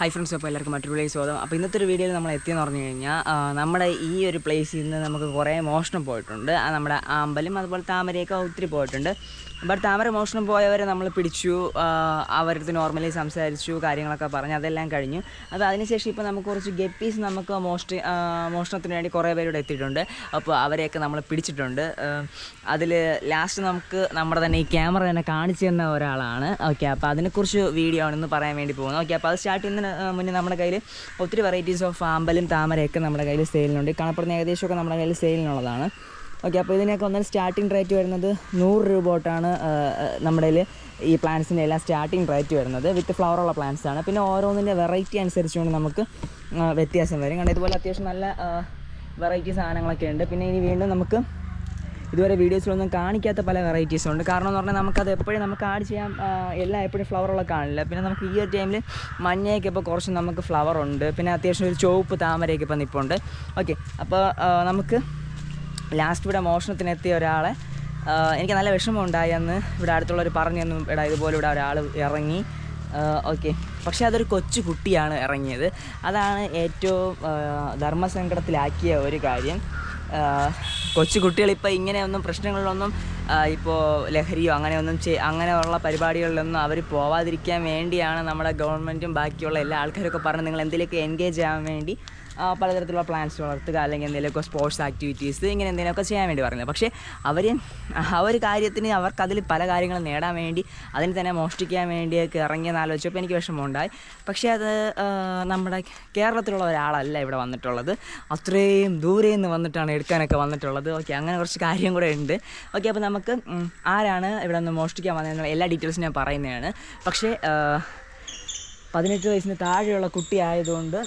Hi friends അപ്പോൾ എല്ലാവർക്കും മറ്റൊരു പ്ലേസ് പോകാം അപ്പോൾ ഇന്നത്തെ ഒരു വീഡിയോയിൽ നമ്മൾ എത്തിയെന്ന് പറഞ്ഞു കഴിഞ്ഞാൽ നമ്മുടെ ഈ ഒരു പ്ലേസിൽ നിന്ന് നമുക്ക് കുറേ മോഷണം പോയിട്ടുണ്ട്. നമ്മുടെ ആമ്പലും അതുപോലെ താമരയൊക്കെ ഒത്തിരി പോയിട്ടുണ്ട്. ബട്ട് താമര മോഷണം പോയവരെ നമ്മൾ പിടിച്ചു. അവരുടെ അവരടുത്ത് നോർമലി സംസാരിച്ചു കാര്യങ്ങളൊക്കെ പറഞ്ഞു അതെല്ലാം കഴിഞ്ഞു. അപ്പോൾ അതിനുശേഷം ഇപ്പോൾ നമുക്ക് കുറച്ച് ഗപ്പീസ് നമുക്ക് മോഷ്ടി മോഷണത്തിന് വേണ്ടി കുറേ പേരോട് എത്തിയിട്ടുണ്ട്. അപ്പോൾ അവരെയൊക്കെ നമ്മൾ പിടിച്ചിട്ടുണ്ട്. അതിൽ ലാസ്റ്റ് നമുക്ക് നമ്മുടെ തന്നെ ഈ ക്യാമറ തന്നെ കാണിച്ചു തന്ന ഒരാളാണ്. ഓക്കെ അപ്പോൾ അതിനെക്കുറിച്ച് വീഡിയോ ആണ് ഇന്ന് പറയാൻ വേണ്ടി പോകുന്നത് ഓക്കെ അപ്പോൾ അത് സ്റ്റാർട്ട് ചെയ്യുന്നതിന് മുന്നേ നമ്മുടെ കയ്യിൽ ഒത്തിരി വെറൈറ്റീസ് ഓഫ് ആമ്പലും താമരയൊക്കെ നമ്മുടെ കയ്യിൽ സെയിലിനുണ്ട് കാണപ്പെടുന്ന ഏകദേശമൊക്കെ നമ്മുടെ കയ്യിൽ സെയിലിനുള്ളതാണ് ഓക്കെ അപ്പോൾ ഇതിനൊക്കെ ഒന്നും സ്റ്റാർട്ടിംഗ് റേറ്റ് വരുന്നത് നൂറ് രൂപ തൊട്ടാണ് നമ്മുടെ ഈ പ്ലാന്റ്സിന്റെ എല്ലാം സ്റ്റാർട്ടിംഗ് റേറ്റ് വരുന്നത് വിത്ത് ഫ്ലവറുള്ള പ്ലാന്റ്സ് ആണ്. പിന്നെ ഓരോന്നിന്റെ വെറൈറ്റി അനുസരിച്ചുകൊണ്ട് നമുക്ക് വ്യത്യാസം വരും. കാരണം ഇതുപോലെ അത്യാവശ്യം നല്ല വെറൈറ്റി സാധനങ്ങളൊക്കെ ഉണ്ട്. പിന്നെ ഇനി വീണ്ടും നമുക്ക് ഇതുവരെ വീഡിയോസിലൊന്നും കാണിക്കാത്ത പല വെറൈറ്റീസും ഉണ്ട്. കാരണം എന്ന് പറഞ്ഞാൽ നമുക്കത് എപ്പോഴും നമുക്ക് ആഡ് ചെയ്യാൻ എല്ലാം എപ്പോഴും ഫ്ലവറുള്ള കാണില്ല. പിന്നെ നമുക്ക് ഈ ഒരു ടൈമിൽ മഞ്ഞയൊക്കെ ഇപ്പോൾ കുറച്ച് നമുക്ക് ഫ്ലവർ ഉണ്ട്. പിന്നെ അത്യാവശ്യം ഒരു ചുവപ്പ് താമരയൊക്കെ ഇപ്പോൾ നിൽപ്പുണ്ട് ഓക്കെ അപ്പോൾ നമുക്ക് ലാസ്റ്റ് ഇവിടെ മോഷണത്തിനെത്തിയ ഒരാളെ. എനിക്ക് നല്ല വിഷമമുണ്ടായി അന്ന്. ഇവിടെ അടുത്തുള്ളവർ പറഞ്ഞു തന്നു ഇവിടെ ഇതുപോലെ ഇവിടെ ഒരാൾ ഇറങ്ങി. ഓക്കെ. പക്ഷേ അതൊരു കൊച്ചു കുട്ടിയാണ് ഇറങ്ങിയത്. അതാണ് ഏറ്റവും ധർമ്മസങ്കടത്തിലാക്കിയ ഒരു കാര്യം. കൊച്ചു കുട്ടികൾ കുട്ടികളിപ്പോൾ ഇങ്ങനെയൊന്നും പ്രശ്നങ്ങളിലൊന്നും ഇപ്പോൾ ലഹരിയോ അങ്ങനെയൊന്നും ചെയ് അങ്ങനെയുള്ള പരിപാടികളിലൊന്നും അവർ പോവാതിരിക്കാൻ വേണ്ടിയാണ് നമ്മുടെ ഗവൺമെന്റും ബാക്കിയുള്ള എല്ലാ ആൾക്കാരൊക്കെ പറഞ്ഞ് നിങ്ങൾ എന്തിലേക്ക് എൻഗേജ് ചെയ്യാൻ വേണ്ടി പലതരത്തിലുള്ള പ്ലാൻസ് വളർത്തുക അല്ലെങ്കിൽ എന്തെങ്കിലുമൊക്കെ സ്പോർട്സ് ആക്ടിവിറ്റീസ് ഇങ്ങനെ എന്തെങ്കിലുമൊക്കെ ചെയ്യാൻ വേണ്ടി പറഞ്ഞത്. പക്ഷേ അവർ ആ ഒരു കാര്യത്തിന് അവർക്ക് അതിൽ പല കാര്യങ്ങളും നേടാൻ വേണ്ടി അതിന് തന്നെ മോഷ്ടിക്കാൻ വേണ്ടിയൊക്കെ ഇറങ്ങിയെന്ന് ആലോചിച്ചപ്പോൾ എനിക്ക് വിഷമമുണ്ടായി. പക്ഷേ അത് നമ്മുടെ കേരളത്തിലുള്ള ഒരാളല്ല ഇവിടെ വന്നിട്ടുള്ളത്. അത്രയും ദൂരെ നിന്ന് വന്നിട്ടാണ് എടുക്കാനൊക്കെ വന്നിട്ടുള്ളത്. ഓക്കെ അങ്ങനെ കുറച്ച് കാര്യം കൂടെ ഉണ്ട്. ഓക്കെ അപ്പോൾ നമുക്ക് ആരാണ് ഇവിടെ നിന്ന് മോഷ്ടിക്കാൻ വന്നതെന്നുള്ള എല്ലാ ഡീറ്റെയിൽസും ഞാൻ പറയുന്നതാണ്. പക്ഷേ പതിനെട്ട് വയസ്സിന് താഴെയുള്ള കുട്ടി ആയതുകൊണ്ട്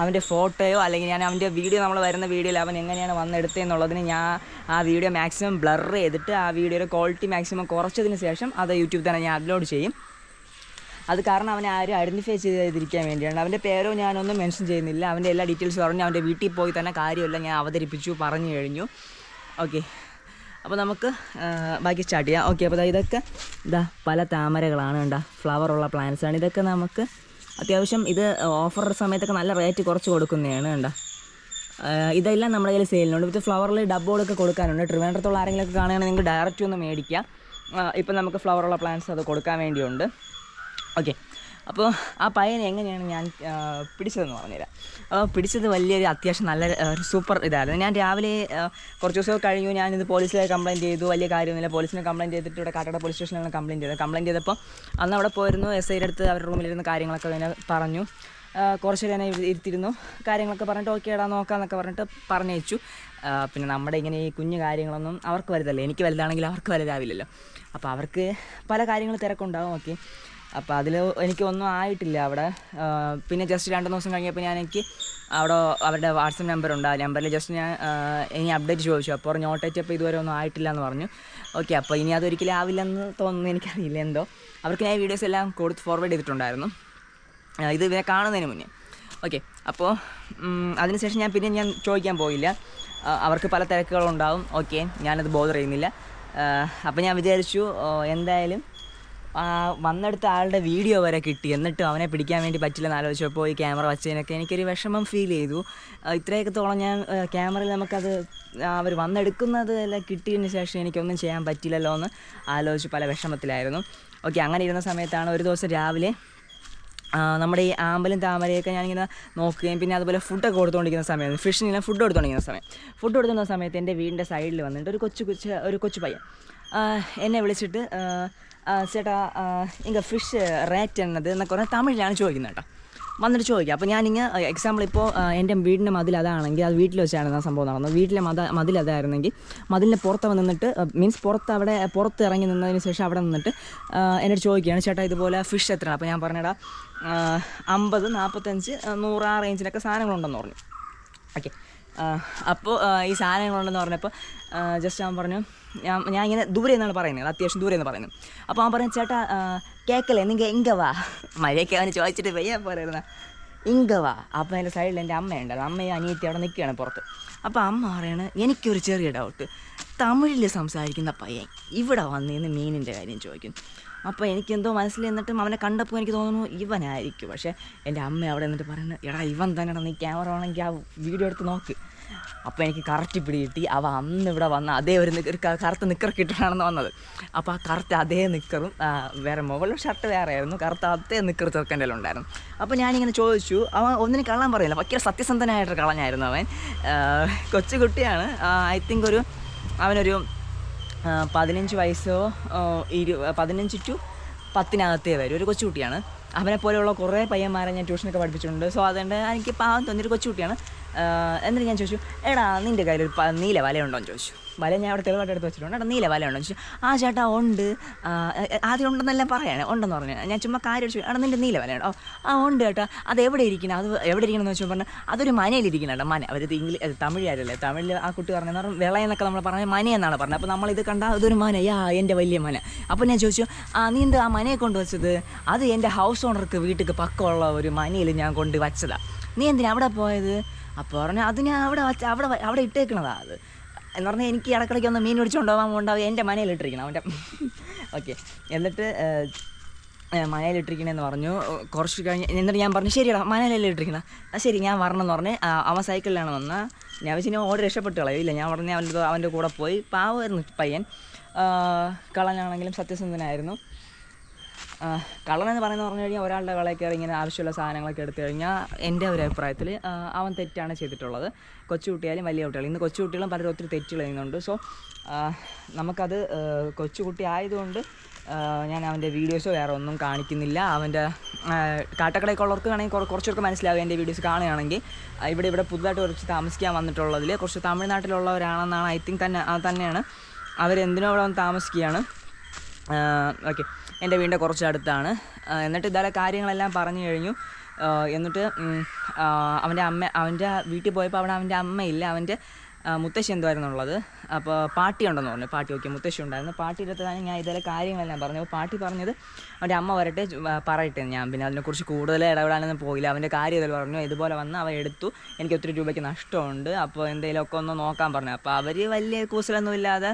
അവന്റെ ഫോട്ടോയോ അല്ലെങ്കിൽ ഞാൻ അവന്റെ വീഡിയോ നമ്മൾ വരുന്ന വീഡിയോയിൽ അവൻ എങ്ങനെയാണ് വന്നെടുത്തതെന്നുള്ളതിന് ഞാൻ ആ വീഡിയോ മാക്സിമം ബ്ലർ ചെയ്തിട്ട് ആ വീഡിയോയുടെ ക്വാളിറ്റി മാക്സിമം കുറച്ചതിന് ശേഷം അത് യൂട്യൂബിൽ തന്നെ ഞാൻ അപ്ലോഡ് ചെയ്യും. അത് കാരണം അവനെ ആരും ഐഡന്റിഫൈ ചെയ്തിരിക്കാൻ വേണ്ടിയാണ്. അവന്റെ പേരോ ഞാനൊന്നും മെൻഷൻ ചെയ്യുന്നില്ല. അവന്റെ എല്ലാ ഡീറ്റെയിൽസ് പറഞ്ഞു അവന്റെ വീട്ടിൽ പോയി തന്നെ കാര്യമല്ല ഞാൻ അവതരിപ്പിച്ചു പറഞ്ഞു കഴിഞ്ഞു. ഓക്കെ അപ്പോൾ നമുക്ക് ബാക്കി സ്റ്റാർട്ട് ചെയ്യാം. ഓക്കെ അപ്പോൾ ഇതൊക്കെ ഇതാ പല താമരകളാണ് കണ്ട. ഫ്ലവറുള്ള പ്ലാന്റ്സ് ആണ്. ഇതൊക്കെ നമുക്ക് അത്യാവശ്യം ഇത് ഓഫർ സമയത്തൊക്കെ നല്ല റേറ്റ് കുറച്ച് കൊടുക്കുന്നതാണ് കണ്ടോ. ഇതെല്ലാം നമ്മുടെ കയ്യിൽ സെയിലിനുണ്ട് വിത്ത് ഫ്ലവറിൽ ഡബ്ബുകളൊക്കെ കൊടുക്കാനുണ്ട്. ട്രിവാൻഡ്രത്തുള്ള ആരെങ്കിലുമൊക്കെ കാണുകയാണെങ്കിൽ നിങ്ങൾക്ക് ഡയറക്റ്റ് ഒന്ന് മേടിക്കാം. ഇപ്പം നമുക്ക് ഫ്ലവറുള്ള പ്ലാന്റ്സ് അത് കൊടുക്കാൻ വേണ്ടിയുണ്ട്. ഓക്കെ. അപ്പോൾ ആ പയ്യനെ എങ്ങനെയാണ് ഞാൻ പിടിച്ചതെന്ന് പറഞ്ഞുതരാം. അപ്പോൾ പിടിച്ചത് വലിയൊരു അത്യാവശ്യം നല്ല ഒരു സൂപ്പർ ഇതായിരുന്നു. ഞാൻ രാവിലെ കുറച്ച് ദിവസം കഴിഞ്ഞു. ഞാനിത് പോലീസിലെ കംപ്ലയിന്റ് ചെയ്തു. വലിയ കാര്യമൊന്നുമില്ല. പോലീസിനെ കംപ്ലയിന്റ് ചെയ്തിട്ട് ഇവിടെ കാട്ടട പോലീസ് സ്റ്റേഷനിലാണ് കംപ്ലയിന്റ് ചെയ്തത്. കംപ്ലയിന്റ് ചെയ്തപ്പോൾ അന്ന് അവിടെ പോയിരുന്നു. എസ് ഐയുടെ അടുത്ത് അവരുടെ റൂമിലിരുന്ന് കാര്യങ്ങളൊക്കെ ഇങ്ങനെ പറഞ്ഞു. കുറച്ച് നേരം എന്നെ ഇരുത്തിയിരുന്നു കാര്യങ്ങളൊക്കെ പറഞ്ഞിട്ട് ഓക്കെ നോക്കാം നോക്കാമെന്നൊക്കെ പറഞ്ഞിട്ട് പറഞ്ഞയച്ചു. പിന്നെ നമ്മുടെ ഇങ്ങനെ ഈ കുഞ്ഞു കാര്യങ്ങളൊന്നും അവർക്ക് വലുതല്ലേ? എനിക്ക് വലുതാണെങ്കിൽ അവർക്ക് വലുതാവില്ലല്ലോ. അപ്പോൾ അവർക്ക് പല കാര്യങ്ങൾ തിരക്കുണ്ടാവും. ഓക്കെ അപ്പോൾ അതിൽ എനിക്കൊന്നും ആയിട്ടില്ല അവിടെ. പിന്നെ ജസ്റ്റ് രണ്ട് ദിവസം കഴിഞ്ഞപ്പോൾ ഞാൻ എനിക്ക് അവിടെ അവരുടെ വാട്സപ്പ് നമ്പർ ഉണ്ട്. ആ നമ്പറിൽ ജസ്റ്റ് ഞാൻ ഇനി അപ്ഡേറ്റ് ചോദിച്ചു. അപ്പോൾ നോട്ടേറ്റ് അപ്പോൾ ഇതുവരെ ഒന്നും ആയിട്ടില്ല എന്ന് പറഞ്ഞു. ഓക്കെ അപ്പോൾ ഇനി അതൊരിക്കലും ആവില്ലെന്ന് തോന്നുന്നു. എനിക്കറിയില്ല എന്തോ. അവർക്ക് ഞാൻ വീഡിയോസ് എല്ലാം കൊടുത്ത് ഫോർവേഡ് ചെയ്തിട്ടുണ്ടായിരുന്നു. ഇത് ഇവരെ കാണുന്നതിന് മുന്നേ. ഓക്കെ അപ്പോൾ അതിനുശേഷം ഞാൻ പിന്നെ ഞാൻ ചോദിക്കാൻ പോയില്ല. അവർക്ക് പല തിരക്കുകളുണ്ടാവും. ഓക്കെ ഞാനത് ബോധർ ചെയ്യുന്നില്ല. അപ്പോൾ ഞാൻ വിചാരിച്ചു എന്തായാലും വന്നെടുത്ത ആളുടെ വീഡിയോ വരെ കിട്ടി. എന്നിട്ട് അവനെ പിടിക്കാൻ വേണ്ടി പറ്റില്ലെന്ന് ആലോചിച്ചപ്പോൾ ഈ ക്യാമറ വച്ചതിനൊക്കെ എനിക്കൊരു വിഷമം ഫീൽ ചെയ്തു. ഇത്രയൊക്കെത്തോളം ഇത്രയൊക്കെ തോളം ഞാൻ ക്യാമറയിൽ നമുക്കത് അവർ വന്നെടുക്കുന്നത് എല്ലാം കിട്ടിയതിന് ശേഷം എനിക്കൊന്നും ചെയ്യാൻ പറ്റില്ലല്ലോ എന്ന് ആലോചിച്ച് പല വിഷമത്തിലായിരുന്നു. ഓക്കെ അങ്ങനെ ഇരുന്ന സമയത്താണ് ഒരു ദിവസം രാവിലെ നമ്മുടെ ഈ ആമ്പലും താമരയൊക്കെ ഞാനിങ്ങനെ നോക്കുകയും പിന്നെ അതുപോലെ ഫുഡൊക്കെ കൊടുത്തുകൊണ്ടിരിക്കുന്ന സമയം ഫിഷിനെല്ലാം ഫുഡ് കൊടുത്തുകൊണ്ടിരിക്കുന്ന സമയം. ഫുഡ് കൊടുത്തുകൊണ്ടിരുന്ന സമയത്ത് എന്റെ വീടിന്റെ സൈഡിൽ വന്നിട്ട് ഒരു കൊച്ചു കൊച്ചു ഒരു കൊച്ചു പയ്യൻ. എന്നെ വിളിച്ചിട്ട് ചേട്ടാ ഇങ്ങനെ ഫിഷ് റേറ്റ് എന്നത് എന്നൊക്കെ പറഞ്ഞാൽ തമിഴിലാണ് ചോദിക്കുന്നത് കേട്ടോ. വന്നിട്ട് ചോദിക്കുക അപ്പോൾ ഞാനിങ്ങ് എക്സാമ്പിൾ ഇപ്പോൾ എന്റെ വീടിന്റെ മതിൽ അതാണെങ്കിൽ അത് വീട്ടിൽ വെച്ചാണ് ആ സംഭവം നടന്നത്. വീട്ടിലെ മത മതിൽ അതായിരുന്നെങ്കിൽ മതിലിന്റെ പുറത്ത് നിന്നിട്ട് മീൻസ് പുറത്ത് അവിടെ പുറത്ത് ഇറങ്ങി നിന്നതിന് ശേഷം അവിടെ നിന്നിട്ട് എന്നോട് ചോദിക്കുകയാണ് ചേട്ടാ ഇതുപോലെ ഫിഷ് എത്രയാണ്? അപ്പോൾ ഞാൻ പറഞ്ഞടാ അമ്പത് നാൽപ്പത്തഞ്ച് നൂറ് ആ റേഞ്ചിലൊക്കെ സാധനങ്ങളുണ്ടെന്ന് പറഞ്ഞു. ഓക്കെ അപ്പോൾ ഈ സാധനങ്ങളുണ്ടെന്ന് പറഞ്ഞപ്പോൾ ജസ്റ്റ് ഞാൻ പറഞ്ഞു ഞാൻ ഇങ്ങനെ ദൂരെ എന്നാണ് പറയുന്നത് അത്യാവശ്യം ദൂരെ എന്ന് പറയുന്നത്. അപ്പോൾ അവൻ പറഞ്ഞു ചേട്ടാ കേക്കല്ലേ? നിങ്ങൾ എങ്കവാ മഴയൊക്കെ അവന് ചോദിച്ചിട്ട് വയ്യ പറയുന്ന ഇങ്കവാ അപ്പം അപ്പോൾ എന്റെ സൈഡിൽ എന്റെ അമ്മയുണ്ട് അമ്മയും അനിയത്തി അവിടെ നിൽക്കുകയാണ് പുറത്ത്. അപ്പോൾ അമ്മ പറയാണ് എനിക്കൊരു ചെറിയ ഡൗട്ട് തമിഴിൽ സംസാരിക്കുന്ന പയ്യൻ ഇവിടെ വന്നിന്ന് മീനിന്റെ കാര്യം ചോദിക്കും അപ്പോൾ എനിക്കെന്തോ മനസ്സിൽ എന്നിട്ടും അവനെ കണ്ടപ്പോൾ എനിക്ക് തോന്നുന്നു ഇവനായിരിക്കും. പക്ഷേ എന്റെ അമ്മ അവിടെ നിന്നിട്ട് പറയുന്നത് എടാ ഇവൻ തന്നെടാ നീ ക്യാമറ ആണെങ്കിൽ ആ വീഡിയോ എടുത്ത് നോക്ക്. അപ്പോൾ എനിക്ക് കറക്റ്റ് പിടി കിട്ടി. അവ അന്ന് ഇവിടെ വന്ന അതേ ഒരു കറുത്ത നിക്കറൊക്കെ ഇട്ടിട്ടാണെന്ന് വന്നത്. അപ്പോൾ ആ കറുത്ത അതേ നിക്കറും വേറെ മുകളിൽ ഷർട്ട് വേറെ ആയിരുന്നു കറുത്ത അതേ നിക്കർ ചെറുക്കന്റെ ഉണ്ടായിരുന്നു അപ്പോൾ ഞാനിങ്ങനെ ചോദിച്ചു അവൻ ഒന്നിനും കള്ളാൻ പറയില്ല. ഭയങ്കര സത്യസന്ധനായിട്ട് കളഞ്ഞായിരുന്നു അവൻ. കൊച്ചുകുട്ടിയാണ്. കൊച്ചു കുട്ടിയാണ് ഐ തിങ്ക് ഒരു അവനൊരു പതിനഞ്ച് വയസ്സോ ഇരു പതിനഞ്ച് ടു പത്തിനകത്തേ വരും. ഒരു കൊച്ചുകുട്ടിയാണ്. അവനെ പോലെയുള്ള കുറേ പയ്യന്മാരെ ഞാൻ ട്യൂഷനൊക്കെ പഠിപ്പിച്ചിട്ടുണ്ട്. സോ അതുകൊണ്ട് എനിക്ക് പാവം തോന്നിയൊരു കൊച്ചുകുട്ടിയാണ്. എന്നിട്ട് ഞാൻ ചോദിച്ചു എടാ നിന്റെ കയ്യിൽ ഒരു നീല വലയുണ്ടോ? എന്ന് ചോദിച്ചു. വല ഞാൻ അവിടെ തെളിവായിട്ട് എടുത്ത് വെച്ചിട്ടുണ്ട്. എടാ നീല വലയുണ്ടോ? എന്ന് ചോദിച്ചു. ആ ചേട്ടാ ഉണ്ട്. ആദ്യം ഉണ്ടെന്നെല്ലാം പറയാണ്. ഉണ്ടെന്ന് പറഞ്ഞു. ഞാൻ ചുമ്മാ കാര്യം ചോദിച്ചു. എടാ നിന്റെ നീല വലയുണ്ടോ? ആ ഉണ്ട് ചേട്ടാ. അത് എവിടെ ഇരിക്കണം? അത് എവിടെ ഇരിക്കണം എന്ന് വെച്ചാൽ പറഞ്ഞു അതൊരു മനയിലിരിക്കണം കേട്ടോ മന. അവർ ഇംഗ്ലീഷ് തമിഴാരല്ലേ? തമിഴിൽ ആ കുട്ടി പറഞ്ഞ പറഞ്ഞാൽ വിളയെന്നൊക്കെ നമ്മൾ പറഞ്ഞ മന എന്നാണ് പറഞ്ഞത്. അപ്പോൾ നമ്മളിത് കണ്ടാൽ അതൊരു മന യാ എന്റെ വലിയ മന. അപ്പോൾ ഞാൻ ചോദിച്ചു ആ നീ എന്താ ആ മനയെ കൊണ്ടുവച്ചത് അത് എന്റെ ഹൗസ് ഓണർക്ക് വീട്ടിൽ പക്കമുള്ള ഒരു മനയിൽ ഞാൻ കൊണ്ട് വച്ചതാണ് നീ എന്തിനാ അവിടെ പോയത്? അപ്പോൾ പറഞ്ഞു അത് ഞാൻ അവിടെ അവിടെ അവിടെ ഇട്ടേക്കണതാ അത്. എന്ന് പറഞ്ഞാൽ എനിക്ക് ഇടക്കിടയ്ക്ക് ഒന്ന് മീൻ പിടിച്ചുകൊണ്ടുപോകാൻ ഉണ്ടാവും. എന്റെ മനയിൽ ഇട്ടിരിക്കണം അവന്റെ ഓക്കെ. എന്നിട്ട് മനയിലിട്ടിരിക്കണമെന്ന് പറഞ്ഞു. കുറച്ച് കഴിഞ്ഞ് എന്നിട്ട് ഞാൻ പറഞ്ഞു ശരിയടാ മനയിലല്ലേ ഇട്ടിരിക്കണം? ആ ശരി ഞാൻ വരണം എന്ന് പറഞ്ഞ് അവൻ സൈക്കിളിലാണ് വന്ന ഞാൻ വെച്ച് ഞാൻ ഓടി രക്ഷപ്പെട്ട് കളയില്ല ഞാൻ പറഞ്ഞ് അവന്റെ അവന്റെ കൂടെ പോയി. പാവമായിരുന്നു പയ്യൻ. കളനാണെങ്കിലും സത്യസന്ധനായിരുന്നു. കള്ളനെന്ന് പറയുന്നത് പറഞ്ഞു കഴിഞ്ഞാൽ ഒരാളുടെ കളയിൽ കയറി ഇങ്ങനെ ആവശ്യമുള്ള സാധനങ്ങളൊക്കെ എടുത്തു കഴിഞ്ഞാൽ എന്റെ ഒരു അഭിപ്രായത്തിൽ അവൻ തെറ്റാണ് ചെയ്തിട്ടുള്ളത്. കൊച്ചുകുട്ടിയായാലും വലിയ കുട്ടികളും ഇന്ന് കൊച്ചുകുട്ടികളും പലരും ഒത്തിരി തെറ്റുകൾ ചെയ്യുന്നുണ്ട്. സോ നമുക്കത് കൊച്ചുകുട്ടി ആയതുകൊണ്ട് ഞാൻ അവന്റെ വീഡിയോസോ വേറെ ഒന്നും കാണിക്കുന്നില്ല. അവന്റെ കാട്ടക്കടയൊക്കെ ഉള്ളവർക്ക് വേണമെങ്കിൽ കുറ- കുറച്ചൊക്കെ മനസ്സിലാവും എന്റെ വീഡിയോസ് കാണുകയാണെങ്കിൽ. ഇവിടെ ഇവിടെ പുതുതായിട്ട് കുറച്ച് താമസിക്കാൻ വന്നിട്ടുള്ളതിൽ കുറച്ച് തമിഴ്നാട്ടിലുള്ളവരാണെന്നാണ് ഐ തിങ്ക് തന്നെ തന്നെയാണ്. അവരെന്തിനോ അവിടെ വന്ന് താമസിക്കുകയാണ്. ഓക്കെ. എന്റെ വീടിന്റെ കുറച്ച് അടുത്താണ്. എന്നിട്ട് ഇതാലെ കാര്യങ്ങളെല്ലാം പറഞ്ഞു കഴിഞ്ഞു. എന്നിട്ട് അവന്റെ അമ്മ അവന്റെ വീട്ടിൽ പോയപ്പോൾ അവിടെ അവന്റെ അമ്മയില്ല അവന്റെ മുത്തശ്ശി എന്തുവായിരുന്നുള്ളത് അപ്പോൾ പാട്ടി ഉണ്ടെന്ന് പറഞ്ഞു. പാട്ടി ഓക്കെ മുത്തശ്ശി ഉണ്ടായിരുന്നു. പാട്ടിയുടെ അടുത്താണ് ഞാൻ ഇതുവരെ കാര്യങ്ങളെല്ലാം പറഞ്ഞു. അപ്പോൾ പാട്ടി പറഞ്ഞത് അവന്റെ അമ്മ വരട്ടെ പറയട്ടെ ഞാൻ. പിന്നെ അതിനെക്കുറിച്ച് കൂടുതൽ ഇടപെടാനൊന്നും പോയില്ല. അവന്റെ കാര്യം ഇതിൽ പറഞ്ഞു. ഇതുപോലെ വന്ന് അവ എടുത്തു. എനിക്ക് ഒത്തിരി രൂപയ്ക്ക് നഷ്ടമുണ്ട്. അപ്പോൾ എന്തെങ്കിലുമൊക്കെ ഒന്ന് നോക്കാൻ പറഞ്ഞു. അപ്പോൾ അവർ വലിയ കൂസലൊന്നുമില്ലാതെ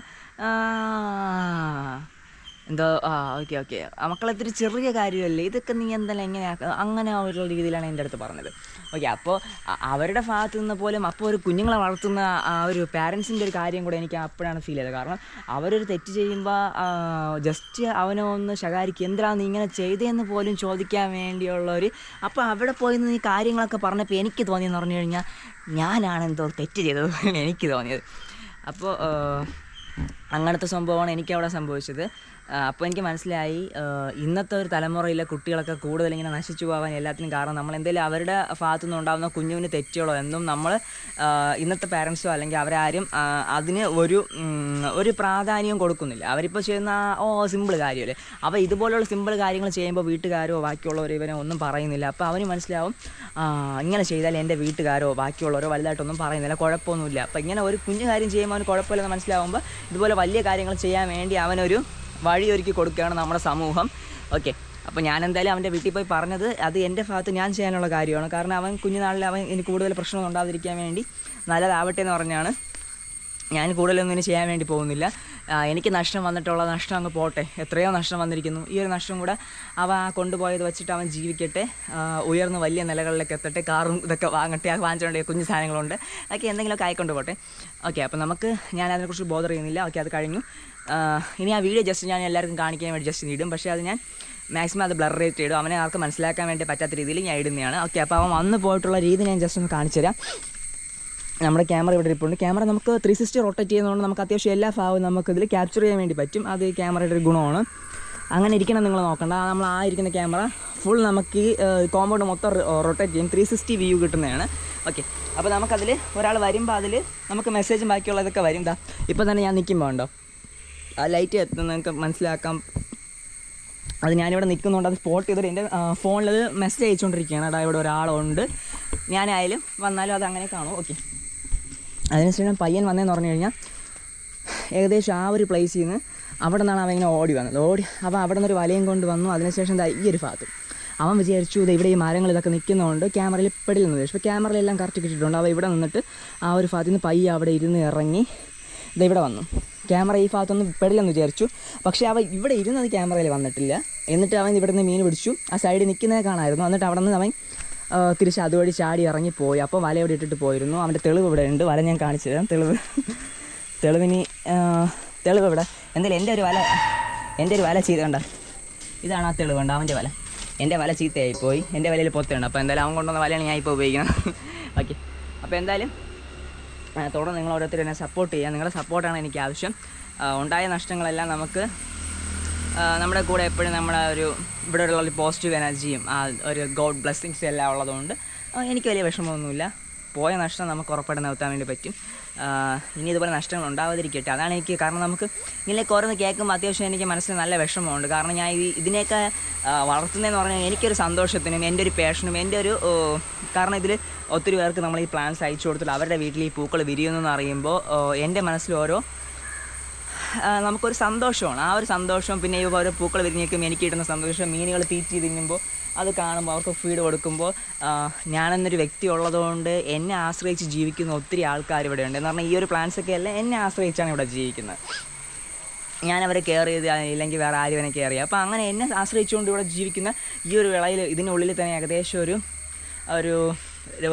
എന്തോ ആ ഓക്കെ ഓക്കെ. മക്കളെ ഇത്തിരി ചെറിയ കാര്യമല്ലേ? ഇതൊക്കെ നീ എന്തെല്ലാം എങ്ങനെ അങ്ങനെ ഒരു രീതിയിലാണ് എന്റെ അടുത്ത് പറഞ്ഞത്. ഓക്കെ അപ്പോൾ അവരുടെ ഭാഗത്ത് നിന്ന് പോലും അപ്പോൾ ഒരു കുഞ്ഞുങ്ങളെ വളർത്തുന്ന ആ ഒരു പാരൻസിന്റെ ഒരു കാര്യം കൂടെ എനിക്ക് അപ്പോഴാണ് ഫീൽ ചെയ്തത്. കാരണം അവരൊരു തെറ്റ് ചെയ്യുമ്പോൾ ജസ്റ്റ് അവനെ ഒന്ന് ശകാരിക്കുക എന്തിനാണ് നീ ഇങ്ങനെ ചെയ്തതെന്ന് പോലും ചോദിക്കാൻ വേണ്ടിയുള്ള ഒരു അപ്പോൾ അവിടെ പോയി നിന്ന് ഈ കാര്യങ്ങളൊക്കെ പറഞ്ഞപ്പോൾ എനിക്ക് തോന്നിയെന്ന് പറഞ്ഞു കഴിഞ്ഞാൽ ഞാനാണ് എന്തോ തെറ്റ് ചെയ്തത് എനിക്ക് തോന്നിയത്. അപ്പോൾ അങ്ങനത്തെ സംഭവമാണ് എനിക്കവിടെ സംഭവിച്ചത്. അപ്പോൾ എനിക്ക് മനസ്സിലായി ഇന്നത്തെ ഒരു തലമുറയിലെ കുട്ടികളൊക്കെ കൂടുതൽ ഇങ്ങനെ നശിച്ചു പോകാൻ എല്ലാത്തിനും കാരണം നമ്മൾ എന്തെങ്കിലും അവരുടെ ഭാഗത്തു നിന്നുണ്ടാകുന്ന കുഞ്ഞുവിന് തെറ്റുകളോ എന്നും നമ്മൾ ഇന്നത്തെ പാരൻസോ അല്ലെങ്കിൽ അവരാരും അതിന് ഒരു ഒരു പ്രാധാന്യം കൊടുക്കുന്നില്ല. അവരിപ്പോൾ ചെയ്യുന്ന ഓ സിമ്പിൾ കാര്യമല്ലേ. അപ്പോൾ ഇതുപോലുള്ള സിമ്പിൾ കാര്യങ്ങൾ ചെയ്യുമ്പോൾ വീട്ടുകാരോ ബാക്കിയുള്ളവരോ ഇവനോ ഒന്നും പറയുന്നില്ല. അപ്പോൾ അവന് മനസ്സിലാവും ഇങ്ങനെ ചെയ്താൽ എന്റെ വീട്ടുകാരോ ബാക്കിയുള്ളവരോ വലുതായിട്ടൊന്നും പറയുന്നില്ല കുഴപ്പമൊന്നുമില്ല. അപ്പോൾ ഇങ്ങനെ ഒരു കുഞ്ഞു കാര്യം ചെയ്യുമ്പോൾ അവന് കുഴപ്പമില്ലെന്ന് മനസ്സിലാവുമ്പോൾ ഇതുപോലെ വലിയ കാര്യങ്ങൾ ചെയ്യാൻ വേണ്ടി അവനൊരു വഴിയൊരുക്കി കൊടുക്കുകയാണ് നമ്മുടെ സമൂഹം. ഓക്കെ അപ്പോൾ ഞാൻ എന്തായാലും അവന്റെ വീട്ടിൽ പോയി പറഞ്ഞത് അത് എന്റെ ഭാഗത്ത് ഞാൻ ചെയ്യാനുള്ള കാര്യമാണ്. കാരണം അവൻ കുഞ്ഞുനാളിൽ അവൻ ഇനി കൂടുതൽ പ്രശ്നമൊന്നും ഉണ്ടാകാതിരിക്കാൻ വേണ്ടി നല്ലതാവട്ടെ എന്ന് പറഞ്ഞാണ്. ഞാൻ കൂടുതലൊന്നും ചെയ്യാൻ വേണ്ടി പോകുന്നില്ല. എനിക്ക് നഷ്ടം വന്നിട്ടുള്ള നഷ്ടം അങ്ങ് പോട്ടെ. എത്രയോ നഷ്ടം വന്നിരിക്കുന്നു. ഈ ഒരു നഷ്ടം കൂടെ അവ കൊണ്ടുപോയത് വെച്ചിട്ട് അവൻ ജീവിക്കട്ടെ. ഉയർന്ന് വലിയ നിലകളിലേക്ക് എത്തട്ടെ. കാറും ഇതൊക്കെ വാങ്ങട്ടെ. വാങ്ങിച്ചുകൊണ്ട് കുഞ്ഞു സാധനങ്ങളുണ്ട്. അതൊക്കെ എന്തെങ്കിലുമൊക്കെ ആയിക്കൊണ്ട് പോട്ടെ. ഓക്കെ അപ്പോൾ നമുക്ക് ഞാൻ അതിനെക്കുറിച്ച് ബോധർ ചെയ്യുന്നില്ല. ഓക്കെ അത് കഴിഞ്ഞു. ഇനി ആ വീഡിയോ ജസ്റ്റ് ഞാൻ എല്ലാവർക്കും കാണിക്കാൻ വേണ്ടി ജസ്റ്റ് ഇടും. പക്ഷേ അത് ഞാൻ മാക്സിമം അത് ബ്ലർ ചെയ്തിട്ട് ഇടും. അവനെ ആർക്കും മനസ്സിലാക്കാൻ വേണ്ടി പറ്റാത്ത രീതിയിൽ ഞാൻ ഇടുന്നതാണ്. ഓക്കെ അപ്പോൾ അവൻ വന്നു പോയിട്ടുള്ള രീതി ഞാൻ ജസ്റ്റ് ഒന്ന് കാണിച്ചു തരാം. നമ്മുടെ ക്യാമറ ഇവിടെ ഇരിപ്പുണ്ട്. ക്യാമറ നമുക്ക് ത്രീ സിക്സ്റ്റി റൊട്ടേറ്റ് ചെയ്യുന്നതുകൊണ്ട് നമുക്ക് അത്യാവശ്യം എല്ലാ ഭാഗവും നമുക്ക് ഇതിൽ ക്യാപ്ചർ ചെയ്യാൻ വേണ്ടി പറ്റും. അത് ക്യാമറയുടെ ഒരു ഗുണമാണ്. അങ്ങനെ ഇരിക്കണം നിങ്ങൾ നോക്കണ്ട. നമ്മൾ ആ ഇരിക്കുന്ന ക്യാമറ ഫുൾ നമുക്ക് ഈ കോമ്പൗണ്ട് മൊത്തം റൊട്ടേറ്റ് ചെയ്യും. ത്രീ സിക്സ്റ്റി വ്യൂ കിട്ടുന്നതാണ്. ഓക്കെ അപ്പോൾ നമുക്കതിൽ ഒരാൾ വരുമ്പോൾ അതിൽ നമുക്ക് മെസ്സേജും ബാക്കിയുള്ളതൊക്കെ വരും. ദാ ഇപ്പോൾ തന്നെ ഞാൻ നിൽക്കുമ്പോൾ ഉണ്ടോ ആ ലൈറ്റ് എത്തുന്ന നിങ്ങൾക്ക് മനസ്സിലാക്കാം. അത് ഞാനിവിടെ നിൽക്കുന്നുണ്ട് അത് സ്പോട്ട് ചെയ്തിട്ട് എന്റെ ഫോണിൽ മെസ്സേജ് അയച്ചുകൊണ്ടിരിക്കുകയാണ്. അടാ ഇവിടെ ഒരാളുണ്ട്. ഞാനായാലും വന്നാലും അത് അങ്ങനെ കാണും. ഓക്കെ അതിനുശേഷം പയ്യൻ വന്നതെന്ന് പറഞ്ഞു കഴിഞ്ഞാൽ ഏകദേശം ആ ഒരു പ്ലേസിൽ നിന്ന് അവിടെ നിന്നാണ് അവൻ ഓടി വന്നത്. ഓടി അവൻ അവിടെ നിന്നൊരു വലയും കൊണ്ട് വന്നു. അതിനുശേഷം ദാ ഈ ഒരു ഭാഗത്ത്. അവൻ വിചാരിച്ചു ഇത് ഇവിടെ ഈ മരങ്ങൾ ഇതൊക്കെ നിൽക്കുന്നതുകൊണ്ട് ക്യാമറയിൽ പെടില്ല എന്ന് അപ്പോൾ ക്യാമറയിലെല്ലാം കറക്റ്റ് കിട്ടിയിട്ടുണ്ട്. അവൻ ഇവിടെ നിന്നിട്ട് ആ ഒരു ഭാഗത്ത് നിന്ന് പയ്യെ അവിടെ ഇരുന്ന് ഇറങ്ങി ഇത് ഇവിടെ വന്നു. ക്യാമറ ഈ ഭാഗത്തൊന്നും പെടില്ലെന്ന് വിചാരിച്ചു. പക്ഷേ അവൻ ഇവിടെ ഇരുന്നത് ക്യാമറയിൽ വന്നിട്ടില്ല. എന്നിട്ട് അവൻ ഇവിടെ നിന്ന് മീൻ പിടിച്ചു. ആ സൈഡിൽ നിൽക്കുന്നത് കാണായിരുന്നു. എന്നിട്ട് അവിടെ നിന്ന് അവൻ തിരിച്ച് അതുവഴി ചാടി ഇറങ്ങി പോയി അപ്പോൾ വല ഇവിടെ ഇട്ടിട്ട് പോയിരുന്നു. അവന്റെ തെളിവ് ഇവിടെ ഉണ്ട്. വല ഞാൻ കാണിച്ചു തരാം. തെളിവ്. തെളിവിനി തെളിവ് ഇവിടെ. എന്തായാലും എന്റെ ഒരു വല എന്റെ ഒരു വല ചെയ്ത് കണ്ട? ഇതാണ് ആ തെളിവ് ഉണ്ട് അവന്റെ വല. എന്റെ വല ചീത്തയായി പോയി എന്റെ വലയിൽ പൊത്തുണ്ട് അപ്പോൾ എന്തായാലും അവൻ കൊണ്ടുവന്ന വലയാണ് ഞാൻ ഇപ്പോൾ ഉപയോഗിക്കുന്നത്. ഓക്കെ. അപ്പോൾ എന്തായാലും തുടർന്ന് നിങ്ങൾ ഓരോരുത്തരും എന്നെ സപ്പോർട്ട് ചെയ്യുക. നിങ്ങളുടെ സപ്പോർട്ടാണ് എനിക്ക് ആവശ്യം. ഉണ്ടായ നഷ്ടങ്ങളെല്ലാം നമുക്ക് നമ്മുടെ കൂടെ എപ്പോഴും നമ്മുടെ ഒരു ഇവിടെ ഉള്ള പോസിറ്റീവ് എനർജിയും ആ ഒരു ഗോഡ് ബ്ലെസ്സിങ്സ് എല്ലാം ഉള്ളതുകൊണ്ട് എനിക്ക് വലിയ വിഷമമൊന്നുമില്ല. പോയ നഷ്ടം നമുക്ക് ഉറപ്പായിട്ട് നിർത്താൻ വേണ്ടി പറ്റും. ഇനി ഇതുപോലെ നഷ്ടങ്ങൾ ഉണ്ടാവാതിരിക്കട്ടെ. അതാണ് എനിക്ക് കാരണം നമുക്ക് ഇങ്ങനെ ഓരോന്ന് കേൾക്കുമ്പോൾ അത്യാവശ്യം എനിക്ക് മനസ്സിൽ നല്ല വിഷമമുണ്ട്. കാരണം ഞാൻ ഈ ഇതിനെയൊക്കെ വളർത്തുന്നതെന്ന് പറഞ്ഞാൽ എനിക്കൊരു സന്തോഷത്തിനും എന്റെ ഒരു പാഷനും എന്റെ ഒരു കാരണം ഇതിൽ ഒത്തിരി പേർക്ക് നമ്മൾ ഈ പ്ലാൻസ് അയച്ചു കൊടുത്തിട്ട് അവരുടെ വീട്ടിൽ ഈ പൂക്കൾ വിരിയുന്നു അറിയുമ്പോൾ എന്റെ മനസ്സിൽ ഓരോ നമുക്കൊരു സന്തോഷമാണ്. ആ ഒരു സന്തോഷം പിന്നെ ഈ ഓരോ പൂക്കൾ വിരിഞ്ഞേക്കും എനിക്ക് കിട്ടുന്ന സന്തോഷം മീനുകൾ തീറ്റി തിന്നുമ്പോൾ അത് കാണുമ്പോൾ അവർക്ക് ഫീഡ് കൊടുക്കുമ്പോൾ ഞാനെന്നൊരു വ്യക്തി ഉള്ളതുകൊണ്ട് എന്നെ ആശ്രയിച്ച് ജീവിക്കുന്ന ഒത്തിരി ആൾക്കാർ ഇവിടെ ഉണ്ട്. എന്ന് പറഞ്ഞാൽ ഈ ഒരു ഒക്കെ എല്ലാം എന്നെ ആശ്രയിച്ചാണ് ഇവിടെ ജീവിക്കുന്നത്. ഞാൻ അവരെ കെയർ ചെയ്ത് ഇല്ലെങ്കിൽ വേറെ ആരും എന്നെ കെയർ ചെയ്യുക അപ്പോൾ അങ്ങനെ എന്നെ ആശ്രയിച്ചുകൊണ്ട് ഇവിടെ ജീവിക്കുന്ന ഈ ഒരു വിളയിൽ ഇതിനുള്ളിൽ തന്നെ ഏകദേശം ഒരു ഒരു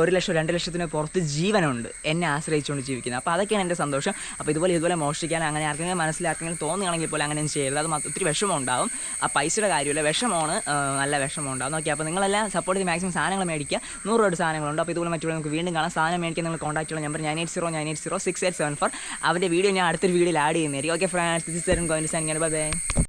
ഒരു ലക്ഷം രണ്ട് ലക്ഷത്തിന് പുറത്ത് ജീവനുണ്ട്. എന്നെ ആശ്രയിച്ചുകൊണ്ട് ജീവിക്കുന്നത്. അപ്പോൾ അതൊക്കെയാണ് എന്റെ സന്തോഷം. അപ്പോൾ ഇതുപോലെ ഇതുപോലെ മോഷ്ടിക്കാൻ അങ്ങനെ ആർക്കെങ്കിലും മനസ്സിലാർക്കെങ്കിലും തോന്നുകയാണെങ്കിൽ പോലും അങ്ങനെ ചെയ്യരുത്. അത് ഒത്തിരി വിഷമം ഉണ്ടാവും ആ പൈസയുടെ കാര്യമില്ല. വിഷമമാണ് നല്ല വിഷമം ഉണ്ടാവും നോക്കി അപ്പോൾ നിങ്ങളെല്ലാം സപ്പോർട്ട് ചെയ്ത് മാക്സിമം സാധനങ്ങൾ മേടിക്കുക. നൂറ് രൂപ സാധനങ്ങളുണ്ട്. അപ്പോൾ ഇതുപോലെ മറ്റുള്ള നമുക്ക് വീണ്ടും കാണാം. സാധനം മേടിക്കാൻ നിങ്ങൾ കോൺടാക്ട് ചെയ്യുന്ന number nine eight zero nine eight zero six eight seven four. അവന്റെ വീഡിയോ ഞാൻ അടുത്തൊരു വീഡിയോയിൽ ആഡ് ചെയ്യുന്നതായിരിക്കും. ഓക്കെ ഫ്രണ്ട്സ് ദിസ് തരും ഗോവിന്ദ് സാൻ ബൈ